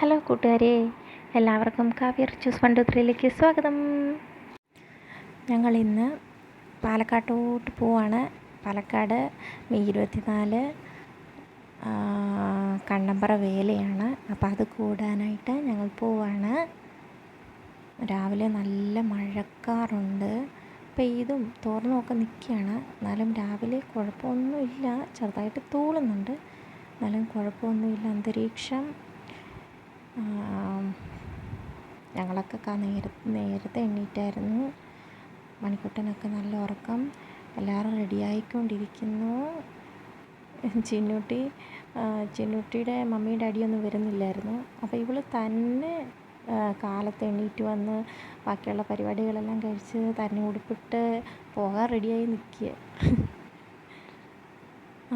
Hello കൂട്ടുകാരെ എല്ലാവർക്കും Kavya Richus one two ത്രീയിലേക്ക് സ്വാഗതം. ഞങ്ങൾ ഇന്ന് പാലക്കാട്ടോട്ട് പോവാണ്. പാലക്കാട് മെയ് ഇരുപത്തിനാല് കണ്ണമ്പറ വേലയാണ്. അപ്പോൾ അത് കൂടാനായിട്ട് ഞങ്ങൾ പോവാണ്. രാവിലെ നല്ല മഴക്കാറുണ്ട്. പെയ്തും തോർന്നുമൊക്കെ നിൽക്കുകയാണ് എന്നാലും രാവിലെ കുഴപ്പമൊന്നുമില്ല. ചെറുതായിട്ട് തൂളുന്നുണ്ട്. എന്നാലും കുഴപ്പമൊന്നുമില്ല. അന്തരീക്ഷം ഞങ്ങളൊക്കെ ക- നേര നേരത്തെ എണീറ്റായിരുന്നു. മണിക്കുട്ടനൊക്കെ നല്ല ഉറക്കം. എല്ലാവരും റെഡിയായിക്കൊണ്ടിരിക്കുന്നു ചിന്നുട്ടി ചിന്നുട്ടിയുടെ മമ്മിയുടെ അടിയൊന്നും വരുന്നില്ലായിരുന്നു. അപ്പോൾ ഇവൾ തന്നെ കാലത്ത് എണീറ്റ് വന്ന് ബാക്കിയുള്ള പരിപാടികളെല്ലാം കഴിച്ച് തന്നെ ഉടുപ്പിട്ട് പോകാൻ റെഡിയായി നിൽക്കുക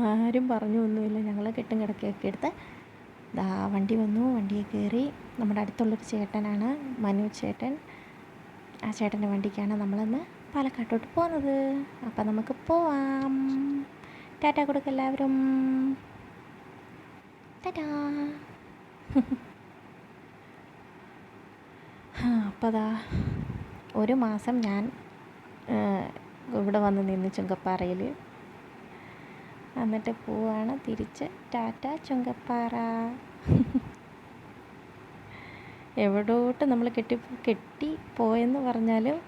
ആരും പറഞ്ഞു ഒന്നുമില്ല ഞങ്ങൾ കെട്ടും കിടക്കുകയൊക്കെ എടുത്ത് ദാ വണ്ടി വന്നു വണ്ടിയിൽ കയറി. നമ്മുടെ അടുത്തുള്ളൊരു ചേട്ടനാണ് മനു ചേട്ടൻ. ആ ചേട്ടന്റെ വണ്ടിക്കാണ് നമ്മളിന്ന് പാലക്കാട്ടോട്ട് പോകുന്നത് അപ്പം നമുക്ക് പോവാം. ടാറ്റ കൊടുക്ക എല്ലാവരും. ടാറ്റാ. അപ്പോൾ അതാ ഒരു മാസം ഞാൻ ഇവിടെ വന്ന് നിന്ന് ചുങ്കപ്പാറയിൽ എന്നിട്ട് പോവാണ്. തിരിച്ച് ടാറ്റ ചുങ്കപ്പാറ. എവിടോട്ട് നമ്മൾ കെട്ടി കെട്ടി പോയെന്ന് പറഞ്ഞാലും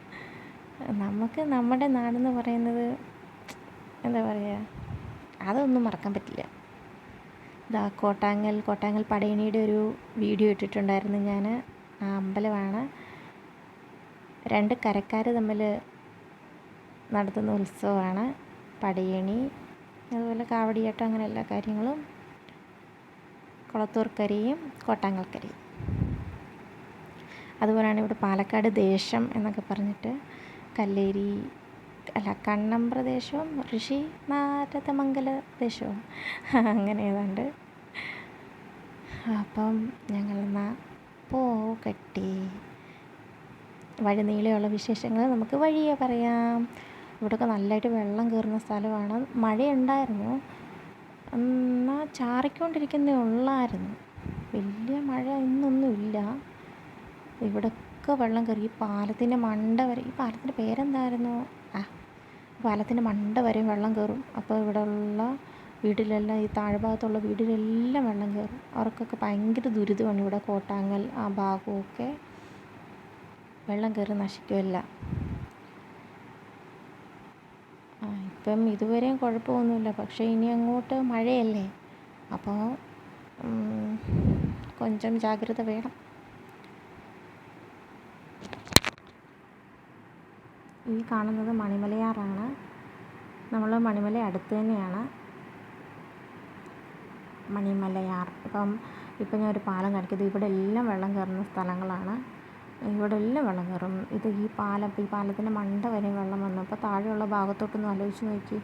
നമുക്ക് നമ്മുടെ നാടെന്ന് പറയുന്നത് എന്താ പറയുക അതൊന്നും മറക്കാൻ പറ്റില്ല. ഇതാ കോട്ടാങ്ങൽ കോട്ടാങ്ങൽ പടയണിയുടെ ഒരു വീഡിയോ ഇട്ടിട്ടുണ്ടായിരുന്നു ഞാൻ. ആ അമ്പലമാണ്. രണ്ട് കരക്കാർ തമ്മിൽ നടത്തുന്ന ഉത്സവമാണ് പടയണി. അതുപോലെ കാവടിയാട്ടം അങ്ങനെ എല്ലാ കാര്യങ്ങളും കുളത്തൂർക്കരയും കോട്ടാങ്ങൽക്കരയും അതുപോലെയാണ് ഇവിടെ പാലക്കാട് ദേശം എന്നൊക്കെ പറഞ്ഞിട്ട് കല്ലേരി അല്ല കണ്ണമ്പ്ര ദേശവും ഋഷി നാരദമംഗല ദേശവും അങ്ങനെ ഏതാണ്ട്. അപ്പം ഞങ്ങളെന്നാ പോകട്ടെ. വഴി നീളെയുള്ള വിശേഷങ്ങൾ നമുക്ക് വഴിയേ പറയാം. ഇവിടെയൊക്കെ നല്ലതായിട്ട് വെള്ളം കയറുന്ന സ്ഥലമാണ്. മഴയുണ്ടായിരുന്നു. എന്നാൽ ചാറിക്കൊണ്ടിരിക്കുന്നേ ഉള്ളായിരുന്നു. വലിയ മഴ ഇന്നൊന്നുമില്ല. ഇവിടെയൊക്കെ വെള്ളം കയറി. ഈ പാലത്തിന്റെ മണ്ട വരെ ഈ പാലത്തിന്റെ പേരെന്തായിരുന്നു? ആ പാലത്തിന്റെ മണ്ട വരെ വെള്ളം കയറും. അപ്പോൾ ഇവിടെ ഉള്ള വീട്ടിലെല്ലാം ഈ താഴ്ഭാഗത്തുള്ള വീട്ടിലെല്ലാം വെള്ളം കയറും. അവർക്കൊക്കെ ഭയങ്കര ദുരിതമാണ് ഇവിടെ കോട്ടാങ്ങൽ ആ ഭാഗമൊക്കെ. വെള്ളം കയറി നശിക്കുമല്ല ആ ഇപ്പം ഇതുവരെയും കുഴപ്പമൊന്നുമില്ല. പക്ഷേ ഇനി അങ്ങോട്ട് മഴയല്ലേ അപ്പോൾ കൊഞ്ചം ജാഗ്രത വേണം. ഈ കാണുന്നത് മണിമലയാറാണ്. നമ്മൾ മണിമല അടുത്ത് തന്നെയാണ്. മണിമലയാർ. ഇപ്പം ഇപ്പം ഞാൻ ഒരു പാലം കാണിക്കുന്നത്. ഇവിടെ എല്ലാം വെള്ളം കയറുന്ന സ്ഥലങ്ങളാണ്. ഇവിടെ എല്ലാം വെള്ളം കയറും. ഇത് ഈ പാലം ഈ പാലത്തിന്റെ മണ്ട വരെ വെള്ളം വന്നു. അപ്പോൾ താഴെയുള്ള ഭാഗത്തോട്ടൊന്ന് ആലോചിച്ച് നോക്കി.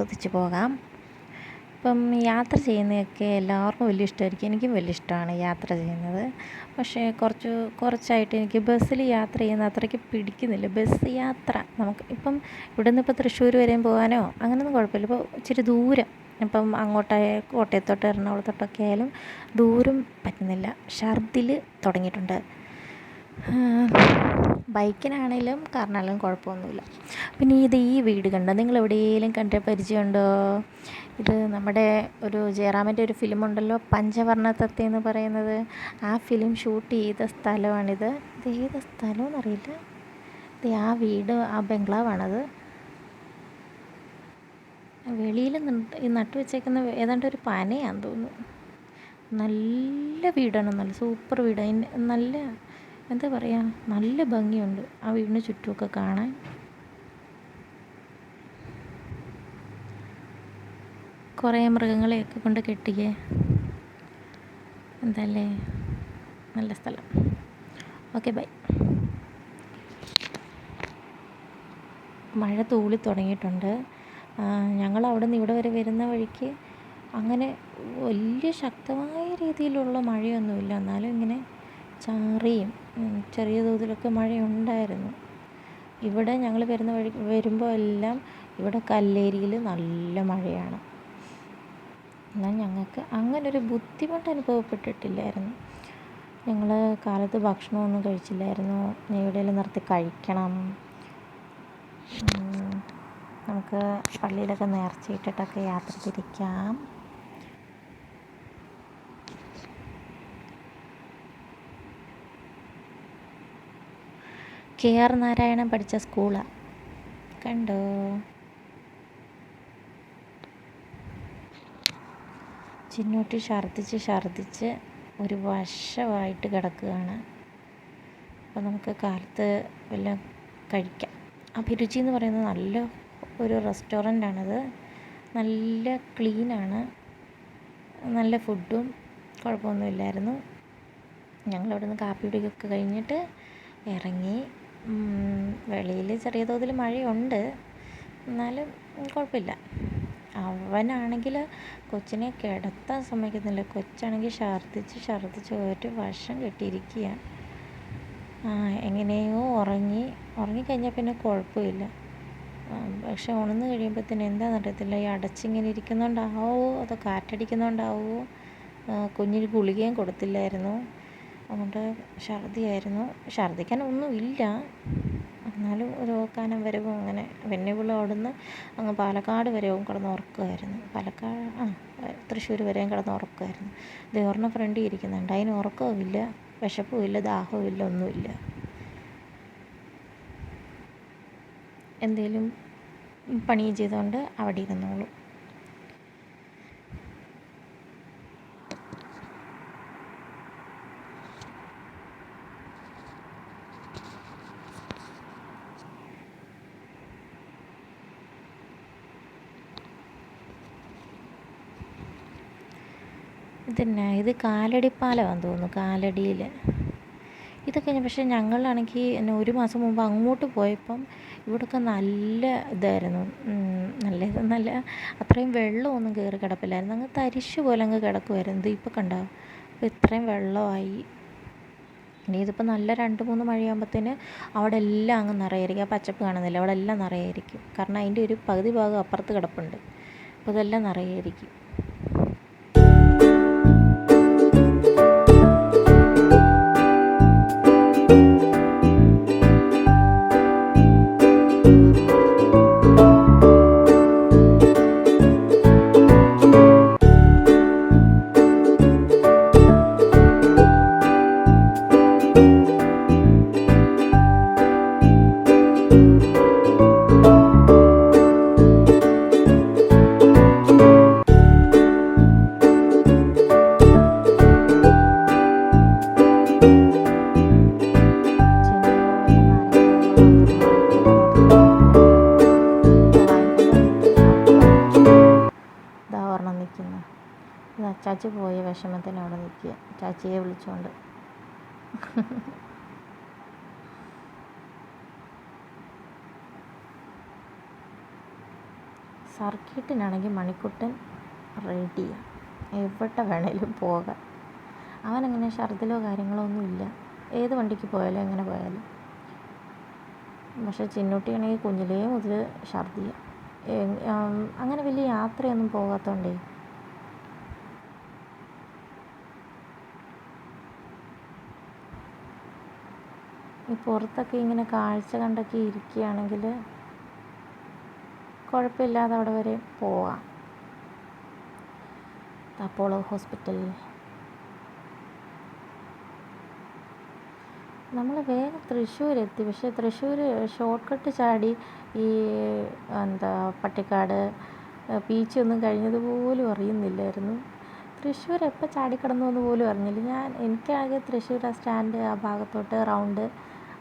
ആസ്വദിച്ച് പോകാം. ഇപ്പം യാത്ര ചെയ്യുന്നതൊക്കെ എല്ലാവർക്കും വലിയ ഇഷ്ടമായിരിക്കും. എനിക്കും വലിയ ഇഷ്ടമാണ് യാത്ര ചെയ്യുന്നത്. പക്ഷേ കുറച്ച് കുറച്ചായിട്ട് എനിക്ക് ബസ്സിൽ യാത്ര ചെയ്യുന്ന അത്രയ്ക്ക് പിടിക്കുന്നില്ല. ബസ് യാത്ര നമുക്ക് ഇപ്പം ഇവിടെ നിന്ന് ഇപ്പോൾ തൃശ്ശൂർ വരെയും പോകാനോ അങ്ങനെയൊന്നും കുഴപ്പമില്ല. ഇപ്പോൾ ഇച്ചിരി ദൂരം. ഇപ്പം അങ്ങോട്ടായ കോട്ടയത്തോട്ട് എറണാകുളത്തോട്ടൊക്കെ ആയാലും ദൂരം പറ്റുന്നില്ല. ഛർദിൽ തുടങ്ങിയിട്ടുണ്ട്. ബൈക്കിനാണേലും കാറിനാണേലും കുഴപ്പമൊന്നുമില്ല. പിന്നെ ഇത് ഈ വീട് കണ്ടോ? നിങ്ങൾ എവിടെയെങ്കിലും കണ്ട പരിചയമുണ്ടോ? ഇത് നമ്മുടെ ഒരു ജയറാമിന്റെ ഒരു ഫിലിം ഉണ്ടല്ലോ തത്ത എന്ന് പറയുന്നത്. ആ ഫിലിം ഷൂട്ട് ചെയ്ത സ്ഥലമാണിത്. ഇത് ഏത് സ്ഥലമെന്നറിയില്ല. ഇത് ആ വീട് ആ ബംഗ്ലാവാണത്. വെളിയിൽ നട്ടു വെച്ചേക്കുന്ന ഏതാണ്ട് ഒരു പനയാന്ന് തോന്നുന്നു. നല്ല വീടാണ്. നല്ല സൂപ്പർ വീട്. നല്ല എന്താ പറയുക നല്ല ഭംഗിയുണ്ട്. ആ വീടിന് ചുറ്റുമൊക്കെ കാണാൻ. കുറേ മൃഗങ്ങളെയൊക്കെ കൊണ്ട് കെട്ടിയ. എന്തല്ലേ? നല്ല സ്ഥലം. Okay bye. മഴ തൂളി തുടങ്ങിയിട്ടുണ്ട്. ഞങ്ങൾ അവിടെ നിന്ന് ഇവിടെ വരെ വരുന്ന വഴിക്ക് അങ്ങനെ വലിയ ശക്തമായ രീതിയിലുള്ള മഴയൊന്നുമില്ല. എന്നാലും ഇങ്ങനെ ചാറിയും. ചെറിയ തോതിലൊക്കെ മഴയുണ്ടായിരുന്നു. ഇവിടെ ഞങ്ങൾ വരുന്ന വഴി വരുമ്പോൾ എല്ലാം ഇവിടെ കല്ലേരിയിൽ നല്ല മഴയാണ്. എന്നാൽ ഞങ്ങൾക്ക് അങ്ങനെ ഒരു ബുദ്ധിമുട്ട് അനുഭവപ്പെട്ടിട്ടില്ലായിരുന്നു. ഞങ്ങൾ കാലത്ത് ഭക്ഷണമൊന്നും കഴിച്ചില്ലായിരുന്നു. എവിടെയെങ്കിലും നിർത്തി കഴിക്കണം. നമുക്ക് പള്ളിയിലൊക്കെ നേർച്ചയിട്ടിട്ടൊക്കെ യാത്ര തിരിക്കാം. കെ ആർ നാരായണൻ പഠിച്ച സ്കൂളാണ് കണ്ടോ? ചിന്നൂട്ടി ഛർദ്ദിച്ച് ഛർദ്ദിച്ച് ഒരു വശമായിട്ട് കിടക്കുകയാണ്. അപ്പോൾ നമുക്ക് കാലത്ത് എല്ലാം കഴിക്കാം. അഭിരുചി എന്ന് പറയുന്നത് നല്ല ഒരു റെസ്റ്റോറന്റാണത്. നല്ല ക്ലീനാണ്. നല്ല ഫുഡും കുഴപ്പമൊന്നുമില്ലായിരുന്നു. ഞങ്ങളവിടുന്ന് കാപ്പി കുടിയൊക്കെ കഴിഞ്ഞിട്ട് ഇറങ്ങി വെളിയിൽ ചെറിയ തോതിൽ മഴയുണ്ട്. എന്നാലും കുഴപ്പമില്ല. അവനാണെങ്കിൽ കൊച്ചിനെ കിടത്താൻ സമ്മതിക്കുന്നില്ല. കൊച്ചാണെങ്കിൽ ഛർദ്ദിച്ച് ഛർദ്ദിച്ച് ഒരു വശം കെട്ടിയിരിക്കുകയാണ്. എങ്ങനെയോ ഉറങ്ങി ഉറങ്ങിക്കഴിഞ്ഞാൽ പിന്നെ കുഴപ്പമില്ല. പക്ഷെ ഉണർന്ന് കഴിയുമ്പോഴത്തേന് എന്താണെന്ന് അറിയത്തില്ല ഈ അടച്ചിങ്ങനെ ഇരിക്കുന്നുണ്ടാവോ? അതോ കാറ്റടിക്കുന്നുണ്ടാവോ? കുഞ്ഞിന് ഗുളികയും കൊടുത്തില്ലായിരുന്നു. അതുകൊണ്ട് ഛർദിയായിരുന്നു. ഛർദിക്കാൻ ഒന്നുമില്ല എന്നാലും ഒരു ഓക്കാനം വരവും അങ്ങനെ വെന്നിവിള അവിടുന്ന് അങ്ങ് പാലക്കാട് വരെയും കിടന്ന് ഉറക്കമായിരുന്നു പാലക്കാട് ആ തൃശ്ശൂർ വരെയും കിടന്ന് ഉറക്കമായിരുന്നു ദേവറിന് ഫ്രണ്ടിൽ ഇരിക്കുന്നുണ്ട്. അതിന് ഉറക്കവുമില്ല വിശപ്പുമില്ല ദാഹവുമില്ല ഒന്നുമില്ല. എന്തേലും പണി ചെയ്തുകൊണ്ട് അവിടെ ഇരുന്നോളൂ. ഇത് കാലടി പാലമാണെന്ന് തോന്നുന്നു കാലടിയിൽ ഇതൊക്കെ പക്ഷേ ഞങ്ങളാണെങ്കിൽ എന്നെ ഒരു മാസം മുമ്പ് അങ്ങോട്ട് പോയപ്പം ഇവിടെയൊക്കെ നല്ല ഇതായിരുന്നു. നല്ല നല്ല അത്രയും വെള്ളമൊന്നും കയറി കിടപ്പില്ലായിരുന്നു. അങ്ങ് തരിശ് പോലെ അങ്ങ് കിടക്കുമായിരുന്നു ഇപ്പോൾ കണ്ടോ? അപ്പോൾ ഇത്രയും വെള്ളമായി. ഇനി ഇതിപ്പോൾ നല്ല രണ്ട് മൂന്ന് മഴയാകുമ്പോഴത്തേന് അവിടെ എല്ലാം അങ്ങ് നിറയായിരിക്കും. ആ പച്ചപ്പ് കാണുന്നില്ല. അവിടെ എല്ലാം നിറയായിരിക്കും. കാരണം അതിന്റെ ഒരു പകുതി ഭാഗം അപ്പുറത്ത് കിടപ്പുണ്ട്. അപ്പോൾ ഇതെല്ലാം നിറയായിരിക്കും. ചാച്ചി പോയ വിഷമത്തിന് അവിടെ നിൽക്കുക. ചാച്ചിയെ വിളിച്ചുകൊണ്ട് സർക്കിട്ടിനാണെങ്കിൽ മണിക്കുട്ടൻ റെഡി എവിടെ വേണേലും പോകാം. അവനങ്ങനെ ഷർദിലോ കാര്യങ്ങളോ ഒന്നുമില്ല ഏത് വണ്ടിക്ക് പോയാലും എങ്ങനെ പോയാലും. പക്ഷേ ചിന്നൂട്ടിയാണെങ്കിൽ കുഞ്ഞിലേ മുതൽ ഛർദിയാണ് അങ്ങനെ വലിയ യാത്രയൊന്നും പോകാത്തതുകൊണ്ടേ ഈ പുറത്തൊക്കെ ഇങ്ങനെ കാഴ്ച കണ്ടൊക്കെ ഇരിക്കുകയാണെങ്കിൽ കുഴപ്പമില്ലാതെ അവിടെ വരെ പോവാം. Apollo hospital. നമ്മൾ വേഗം തൃശ്ശൂർ എത്തി പക്ഷേ തൃശ്ശൂർ ഷോർട്ട് കട്ട് ചാടി ഈ എന്താ പട്ടിക്കാട് ബീച്ചൊന്നും കഴിഞ്ഞതുപോലും അറിയുന്നില്ലായിരുന്നു. തൃശ്ശൂർ എപ്പോൾ ചാടിക്കടന്നു എന്ന് പോലും അറിഞ്ഞില്ല. ഞാൻ എനിക്കാകെ തൃശ്ശൂർ ആ സ്റ്റാൻഡ് ആ ഭാഗത്തോട്ട് റൗണ്ട്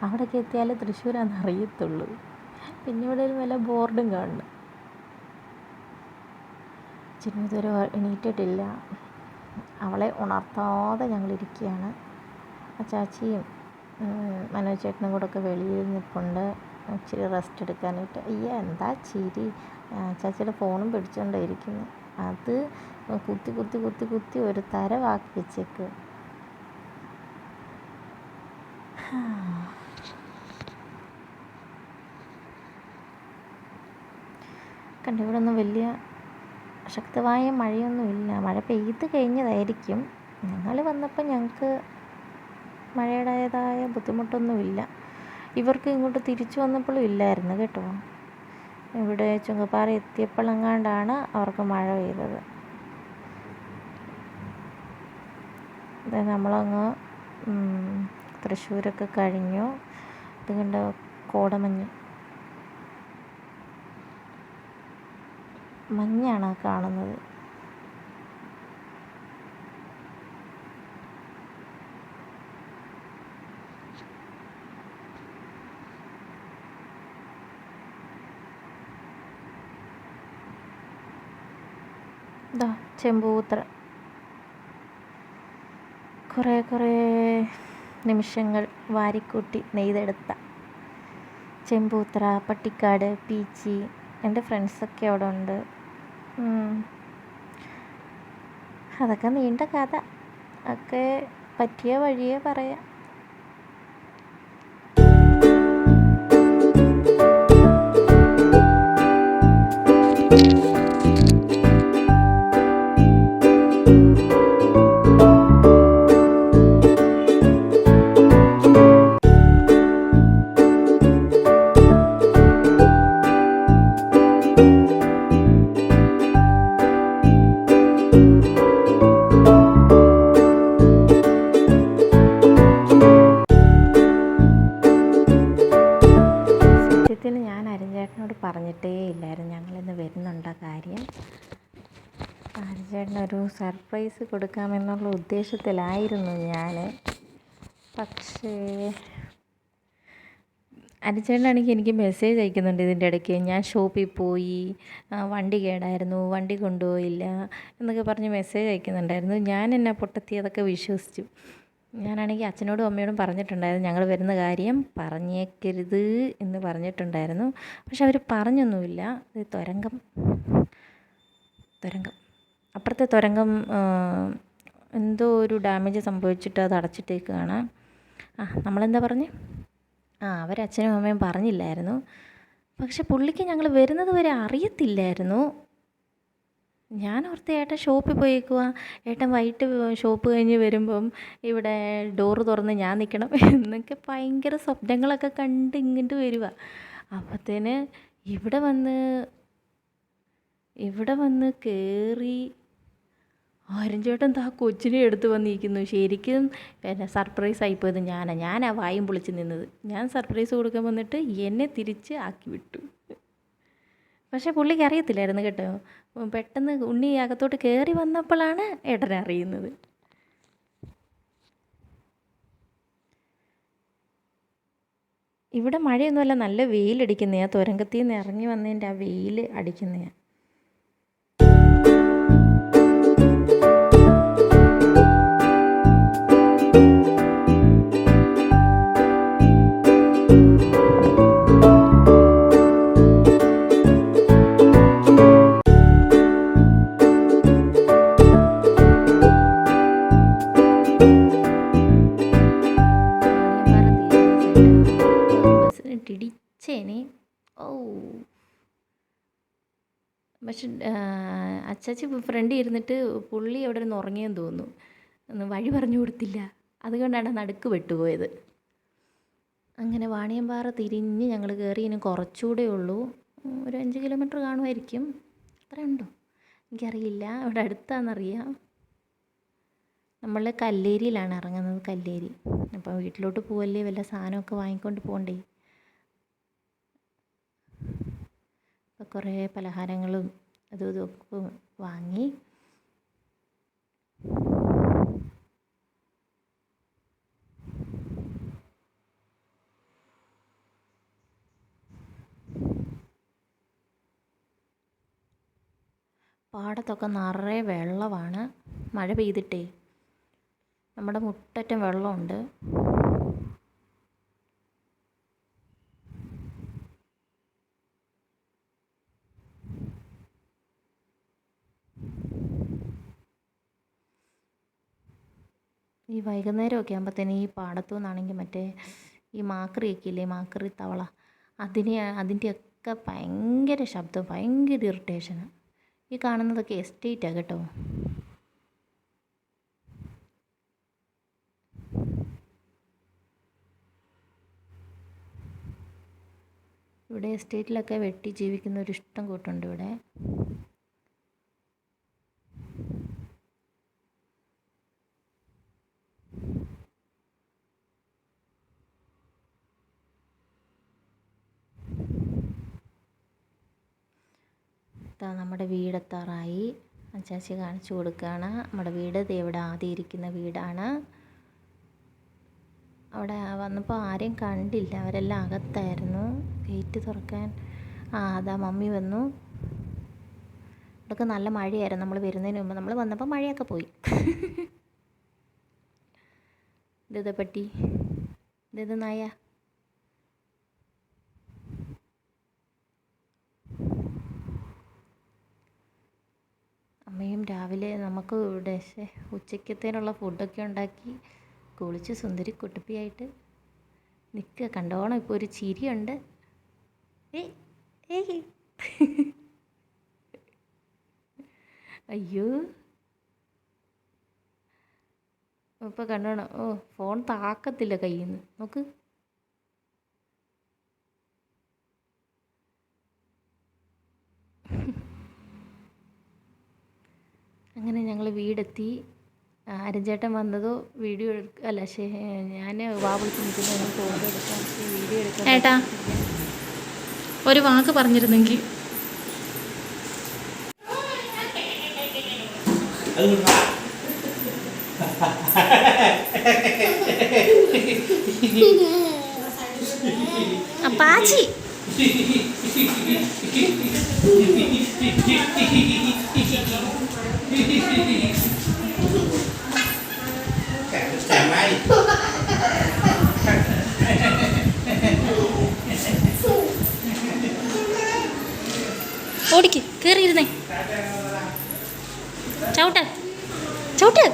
അവിടെയൊക്കെ എത്തിയാലേ തൃശ്ശൂരാന്ന് അറിയത്തുള്ളൂ. പിന്നെ ഇവിടെ ഒരു വല്ല ബോർഡും കാണുന്നു ചിന്നു എണീറ്റിട്ടില്ല. അവളെ ഉണർത്താതെ ഞങ്ങളിരിക്കുകയാണ്. ആ ചാച്ചിയും മനോജ് ചേട്ടനും കൂടെ ഒക്കെ വെളിയിൽ നിൽപ്പുണ്ട് ഇച്ചിരി റെസ്റ്റ് എടുക്കാനായിട്ട്. അയ്യ എന്താ ചിരി? ചാച്ചിയുടെ ഫോണും പിടിച്ചുകൊണ്ടിരിക്കുന്നു അത് കുത്തി കുത്തി കുത്തി കുത്തി ഒരു തരവാക്കി വെച്ചേക്ക്. കണ്ട. ഇവിടെ ഒന്നും വലിയ ശക്തമായ മഴയൊന്നുമില്ല. മഴ പെയ്ത് കഴിഞ്ഞതായിരിക്കും. ഞങ്ങൾ വന്നപ്പോൾ ഞങ്ങൾക്ക് മഴയുടേതായ ബുദ്ധിമുട്ടൊന്നുമില്ല. ഇവർക്ക് ഇങ്ങോട്ട് തിരിച്ചു വന്നപ്പോഴും ഇല്ലായിരുന്നു കേട്ടോ. ഇവിടെ ചുങ്കപ്പാറ എത്തിയപ്പോഴെങ്ങാണ്ടാണ് അവർക്ക് മഴ പെയ്തത്. നമ്മളങ്ങ് തൃശ്ശൂരൊക്കെ കഴിഞ്ഞു. അതുകൊണ്ട് കണ്ട കോടമഞ്ഞ്. മഞ്ഞാണ് കാണുന്നത്. ഇതാ ചെമ്പൂത്ര. കുറേ കുറേ നിമിഷങ്ങൾ വാരിക്കൂട്ടി നെയ്തെടുത്ത ചെമ്പൂത്ര പട്ടിക്കാട് പീച്ചി എന്റെ ഫ്രണ്ട്സൊക്കെ അവിടെ ഉണ്ട്. അതൊക്കെ നീണ്ട കഥ. ഒക്കെ പറ്റിയ വഴിയേ പറയാം. ഞങ്ങളിന്ന് വരുന്നുണ്ട കാര്യം. ആര്യചേട്ടനൊരു സർപ്രൈസ് കൊടുക്കാമെന്നുള്ള ഉദ്ദേശത്തിലായിരുന്നു ഞാൻ പക്ഷേ അനുചേട്ടനാണെങ്കിൽ എനിക്ക് മെസ്സേജ് അയക്കുന്നുണ്ട് ഇതിന്റെ ഇടയ്ക്ക്. ഞാൻ ഷോപ്പിൽ പോയി വണ്ടി കേടായിരുന്നു വണ്ടി കൊണ്ടുപോയില്ല എന്നൊക്കെ പറഞ്ഞ് മെസ്സേജ് അയക്കുന്നുണ്ടായിരുന്നു. ഞാൻ എന്നെ പൊട്ടത്തിയതൊക്കെ വിശ്വസിച്ചു. ഞാനാണെങ്കിൽ അച്ഛനോടും അമ്മയോടും പറഞ്ഞിട്ടുണ്ടായിരുന്നു ഞങ്ങൾ വരുന്ന കാര്യം പറഞ്ഞേക്കരുത് എന്ന് പറഞ്ഞിട്ടുണ്ടായിരുന്നു. പക്ഷെ അവർ പറഞ്ഞൊന്നുമില്ല. ഇത് തുരങ്കം. തുരങ്കം. അപ്പുറത്തെ തുരങ്കം എന്തോ ഒരു ഡാമേജ് സംഭവിച്ചിട്ട് അത് അടച്ചിട്ടേക്കാണ്. ആ നമ്മളെന്താ പറഞ്ഞ്? ആ അവരച്ഛനും അമ്മയും പറഞ്ഞില്ലായിരുന്നു. പക്ഷെ പുള്ളിക്ക് ഞങ്ങൾ വരുന്നത് വരെ അറിയത്തില്ലായിരുന്നു. ഞാൻ ഓർത്ത് ഏട്ടൻ ഷോപ്പിൽ പോയേക്കുക ഏട്ടൻ വൈകിട്ട് ഷോപ്പ് കഴിഞ്ഞ് വരുമ്പം ഇവിടെ ഡോറ് തുറന്ന് ഞാൻ നിൽക്കണം എന്നൊക്കെ ഭയങ്കര സ്വപ്നങ്ങളൊക്കെ കണ്ട് ഇങ്ങോട്ട് വരിക അപ്പത്തേന് ഇവിടെ വന്ന് ഇവിടെ വന്ന് കയറി ചേട്ടൻ താ കൊച്ചിനെ എടുത്ത് വന്നിരിക്കുന്നു. ശരിക്കും പിന്നെ സർപ്രൈസ് ആയിപ്പോയത് ഞാനാണ് ഞാനാ. വായും പൊളിച്ച് നിന്നത്. ഞാൻ സർപ്രൈസ് കൊടുക്കാൻ വന്നിട്ട് എന്നെ തിരിച്ച് ആക്കി വിട്ടു. പക്ഷേ പുള്ളിക്ക് അറിയത്തില്ലായിരുന്നു കേട്ടോ. പെട്ടെന്ന് ഉണ്ണി അകത്തോട്ട് കയറി വന്നപ്പോഴാണ് ഏട്ടനെ അറിയുന്നത്. ഇവിടെ മഴയൊന്നുമല്ല നല്ല വെയിലടിക്കുന്നതാണ് തുരങ്കത്തിൽ നിന്ന് ഇറങ്ങി വന്നതിന്റെ ആ വെയിൽ അടിക്കുന്നതാണ് അച്ചാച്ചി ഫ്രണ്ട് ഇരുന്നിട്ട് പുള്ളി അവിടെ നിന്ന് ഉറങ്ങിയെന്ന് തോന്നുന്നു. ഒന്ന് വഴി പറഞ്ഞു കൊടുത്തില്ല. അതുകൊണ്ടാണ് നടുക്ക് വെട്ടുപോയത് അങ്ങനെ വാണിയമ്പാറ തിരിഞ്ഞ് ഞങ്ങൾ കയറി ഇനി കുറച്ചുകൂടെ ഉള്ളൂ. ഒരു അഞ്ച് കിലോമീറ്റർ കാണുമായിരിക്കും. അത്ര ഉണ്ടോ എനിക്കറിയില്ല. അവിടെ അടുത്താണെന്നറിയാം. നമ്മൾ കല്ലേരിയിലാണ് ഇറങ്ങുന്നത് കല്ലേരി. അപ്പോൾ വീട്ടിലോട്ട് പോവല്ലേ? വല്ല സാധനമൊക്കെ വാങ്ങിക്കൊണ്ട് പോകണ്ടേ അപ്പോൾ കുറേ പലഹാരങ്ങളും അതും ഇതൊക്കെ വാങ്ങി. പാടത്തൊക്കെ നിറയെ വെള്ളമാണ്. മഴ പെയ്തിട്ടേ. നമ്മുടെ മുട്ടറ്റം വെള്ളമുണ്ട്. ഈ വൈകുന്നേരമൊക്കെ ആകുമ്പോഴത്തേന് ഈ പാടത്തു നിന്നാണെങ്കിൽ മറ്റേ ഈ മാക്രിയൊക്കെ ഇല്ലേ മാക്രി തവള അതിനെ അതിന്റെയൊക്കെ ഭയങ്കര ശബ്ദം ഭയങ്കര ഇറിറ്റേഷനാണ് ഈ കാണുന്നതൊക്കെ എസ്റ്റേറ്റാണ് കേട്ടോ. ഇവിടെ എസ്റ്റേറ്റിലൊക്കെ വെട്ടി ജീവിക്കുന്ന ഒരു ഇഷ്ടം കൂട്ടുണ്ട് ഇവിടെ. നമ്മുടെ വീടെത്താറായി അച്ചാച്ചി കാണിച്ചു കൊടുക്കുകയാണ്. നമ്മുടെ വീട് ഇവിടെ ആദ്യം ഇരിക്കുന്ന വീടാണ്. അവിടെ വന്നപ്പോൾ ആരെയും കണ്ടില്ല. അവരെല്ലാം അകത്തായിരുന്നു. ഗേറ്റ് തുറക്കാൻ ആ അതാ മമ്മി വന്നു. ഇവിടെയൊക്കെ നല്ല മഴയായിരുന്നു. നമ്മൾ വരുന്നതിന് മുമ്പ്. നമ്മൾ വന്നപ്പോൾ മഴയൊക്കെ പോയി. ഇത് പട്ടി. ഇതേത് നായ. അമ്മയും രാവിലെ നമുക്ക് ഇവിടെ ഉച്ചയ്ക്കത്തേനുള്ള ഫുഡൊക്കെ ഉണ്ടാക്കി കുളിച്ച് സുന്ദരി കുട്ടിപ്പിയായിട്ട് നിൽക്കുക കണ്ടോണം ഇപ്പോൾ ഒരു ചിരിയുണ്ട്. ഏയ് അയ്യോ. ഇപ്പോൾ കണ്ടോണം. ഓ ഫോൺ താക്കത്തില്ല കയ്യിൽ നിന്ന് നോക്ക്. അങ്ങനെ ഞങ്ങൾ വീടെത്തി. അരഞ്ചേട്ടൻ വന്നതോ വീഡിയോ എടുക്ക അല്ല ശേ ഞാൻ വാ വിളിച്ച് നിൽക്കുന്നു ഞാൻ ഫോട്ടോ എടുക്കാൻ വീഡിയോ എടുക്കാൻ ഏട്ടാ ഒരു വാക്ക് പറഞ്ഞിരുന്നെങ്കിൽ അപ്പാച്ചി. ഓടിക്ക് കയറിയിരുന്നേ ചവിട്ട് ചവിട്ട്.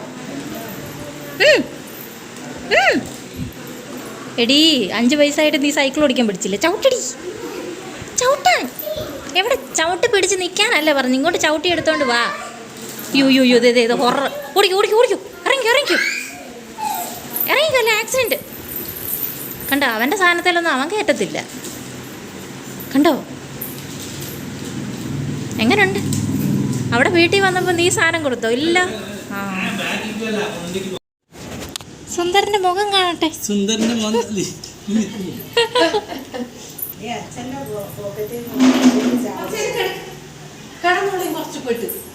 എടി. അഞ്ച് വയസ്സായിട്ട് നീ സൈക്കിൾ ഓടിക്കാൻ പഠിച്ചില്ലേ ചവിട്ടടി. ചവിട്ടാൻ എവിടെ? ചവിട്ടി പിടിച്ച് നിൽക്കാനല്ല പറഞ്ഞു. ഇങ്ങോട്ട് ചവിട്ടി എടുത്തോണ്ട് വാ. യു യു യു ഇതേ ഇത് ഹൊറർ ഓടിക്കൂ ഓടിക്കൂ ഓടിക്കൂ. ഇറങ്ങിക്കോ ഇറങ്ങിക്കോ. ഇറങ്ങിക്കോ അല്ലേ? ആക്സിഡന്റ് കണ്ടോ അവന്റെ സാധനത്തിലൊന്നും അവൻ കയറ്റത്തില്ല. കണ്ടോ? എങ്ങനെയുണ്ട് അവിടെ വീട്ടിൽ വന്നപ്പോൾ നീ സാധനം കൊടുത്തോ? ഇല്ല. ആ. സുന്ദരന്റെ മുഖം കാണട്ടെ. സുന്ദരന്റെ മോനല്ലേ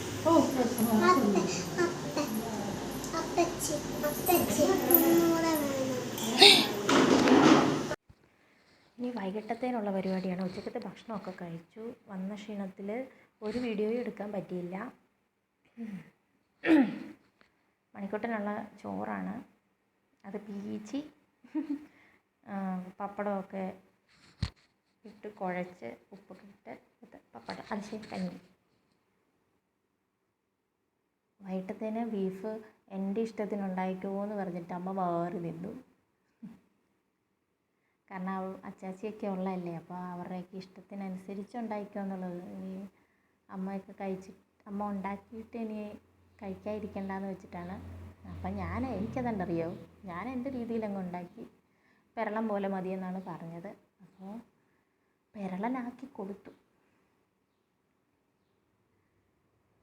ഇനി വൈകിട്ടത്തേനുള്ള പരിപാടിയാണ്. ഉച്ചക്കത്തെ ഭക്ഷണമൊക്കെ കഴിച്ചു. വന്ന ക്ഷീണത്തിൽ ഒരു വീഡിയോയും എടുക്കാൻ പറ്റിയില്ല. മണിക്കൂട്ടനുള്ള ചോറാണ്. അത് പീച്ചി പപ്പടമൊക്കെ ഇട്ട് കുഴച്ച് ഉപ്പൊക്കെ ഇട്ട് പപ്പടം. അത് ശരി കഞ്ഞി. വൈകിട്ടത്തേന് ബീഫ് എന്റെ ഇഷ്ടത്തിന് എന്ന് പറഞ്ഞിട്ട് അമ്മ വേറെ നിന്നു കാരണം അച്ചാച്ചിയൊക്കെ ഉള്ളതല്ലേ അപ്പോൾ അവരുടെയൊക്കെ ഇഷ്ടത്തിനനുസരിച്ച് ഉണ്ടായിക്കോ എന്നുള്ളത് ഈ അമ്മയൊക്കെ കഴിച്ച് അമ്മ ഉണ്ടാക്കിയിട്ട് ഇനി കഴിക്കാതിരിക്കണ്ടെന്ന് വെച്ചിട്ടാണ്. അപ്പം ഞാൻ എനിക്കതെന്തറിയോ ഞാൻ എന്റെ രീതിയിൽ അങ്ങ് ഉണ്ടാക്കി പെരളം പോലെ മതിയെന്നാണ് പറഞ്ഞത്. അപ്പോൾ പെരളനാക്കി കൊടുത്തു.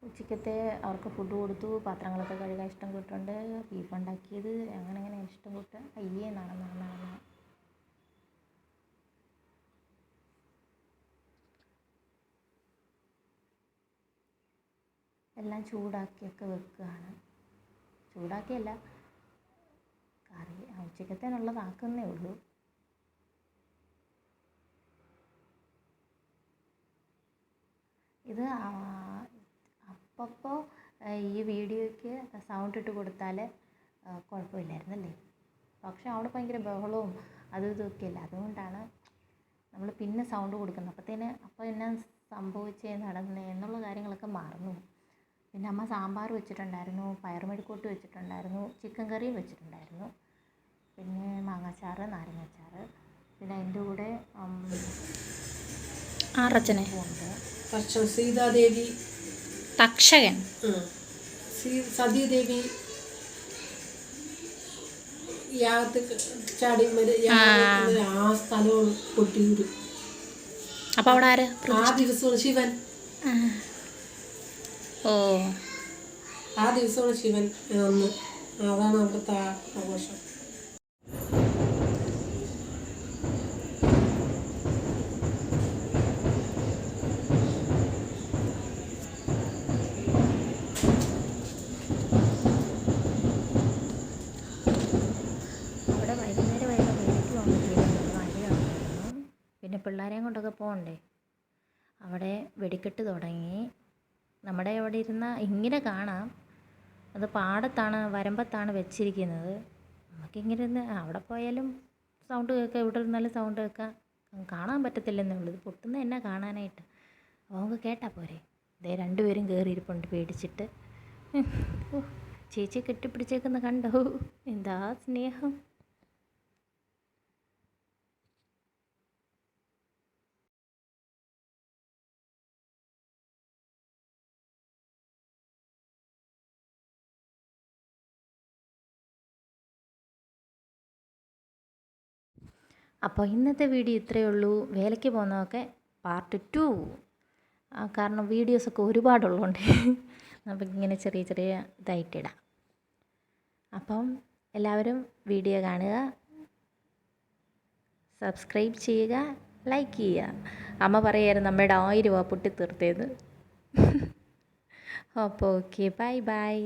ഉച്ചക്കത്തെ അവർക്ക് ഫുഡ് കൊടുത്തു പാത്രങ്ങളൊക്കെ കഴുകാൻ ഇഷ്ടം കൂട്ടുണ്ട് ബീഫ് ഉണ്ടാക്കിയത് അങ്ങനെ അങ്ങനെ ഇഷ്ടം കൂട്ട് അയ്യേ നടന്ന് നടന്ന് എല്ലാം ചൂടാക്കിയൊക്കെ വെക്കുകയാണ്. ചൂടാക്കിയല്ല കറി ഉച്ചക്കത്തേനുള്ളതാക്കുന്നേ ഉള്ളൂ. ഇത് അപ്പോൾ ഈ വീഡിയോയ്ക്ക് സൗണ്ട് ഇട്ട് കൊടുത്താൽ കുഴപ്പമില്ലായിരുന്നല്ലേ? പക്ഷേ അവിടെ ഭയങ്കര ബഹളവും അതും ഇതൊക്കെ അല്ലേ? അതുകൊണ്ടാണ് നമ്മൾ പിന്നെ സൗണ്ട് കൊടുക്കുന്നത്. അപ്പോഴത്തേന് അപ്പോൾ എന്നാ സംഭവിച്ചേ നടന്നേ എന്നുള്ള കാര്യങ്ങളൊക്കെ മറന്നു. പിന്നെ അമ്മ സാമ്പാർ വെച്ചിട്ടുണ്ടായിരുന്നു പയറുമെഴുക്കൂട്ട് വെച്ചിട്ടുണ്ടായിരുന്നു ചിക്കൻ കറിയും വെച്ചിട്ടുണ്ടായിരുന്നു പിന്നെ മാങ്ങാച്ചാറ് നാരങ്ങാച്ചാറ് പിന്നെ അതിന്റെ കൂടെ ഉം, ആറച്ചനെ ഉണ്ട് പക്ഷം സീതാദേവി തക്ഷകൻ. സതീദേവി അപ്പൊ അവിടെ ആര്? ശിവൻ. ഓ. ആ ദിവസമാണ് ശിവൻ അതാണ് അവിടുത്തെ ആഘോഷം അവിടെ വൈകുന്നേരം വരുമ്പോൾ വേലയ്ക്ക് പോകാൻ പറ്റിയില്ല മഴയുണ്ടായിരുന്നു പിന്നെ പിള്ളേരെയും കൊണ്ടൊക്കെ പോകണ്ടേ? അവിടെ വെടിക്കെട്ട് തുടങ്ങി. നമ്മുടെ അവിടെ ഇരുന്ന ഇങ്ങനെ കാണാം. അത് പാടത്താണ് വരമ്പത്താണ് വെച്ചിരിക്കുന്നത്. നമുക്കിങ്ങനെ ഇരുന്ന് അവിടെ പോയാലും സൗണ്ട് കേൾക്കാം. ഇവിടെ ഇരുന്നാലും സൗണ്ട് കേൾക്കാം. കാണാൻ പറ്റത്തില്ലെന്നേ ഉള്ളൂ. ഇത് പൊട്ടുന്ന എന്നാ കാണാനായിട്ട്? അപ്പോൾ നമുക്ക് കേട്ടാൽ പോരെ? ഇതേ രണ്ടുപേരും കയറിയിരിപ്പുണ്ട് പേടിച്ചിട്ട്. ചേച്ചിയെ കെട്ടിപ്പിടിച്ചേക്കുന്ന കണ്ടോ? എന്താ സ്നേഹം? അപ്പോൾ ഇന്നത്തെ വീഡിയോ ഇത്രയേ ഉള്ളൂ. വേലയ്ക്ക് പോകുന്നതൊക്കെ പാർട്ട് ടു കാരണം വീഡിയോസൊക്കെ ഒരുപാടുള്ളതുകൊണ്ട് നമുക്കിങ്ങനെ ചെറിയ ചെറിയ ഇതായിട്ടിടാം അപ്പം എല്ലാവരും വീഡിയോ കാണുക. സബ്സ്ക്രൈബ് ചെയ്യുക. ലൈക്ക് ചെയ്യുക. അമ്മ പറയായിരുന്നു അമ്മയുടെ ആയിരം രൂപ പൊട്ടി തീർത്തേന്ന് അപ്പോൾ ഓക്കെ ബൈ ബൈ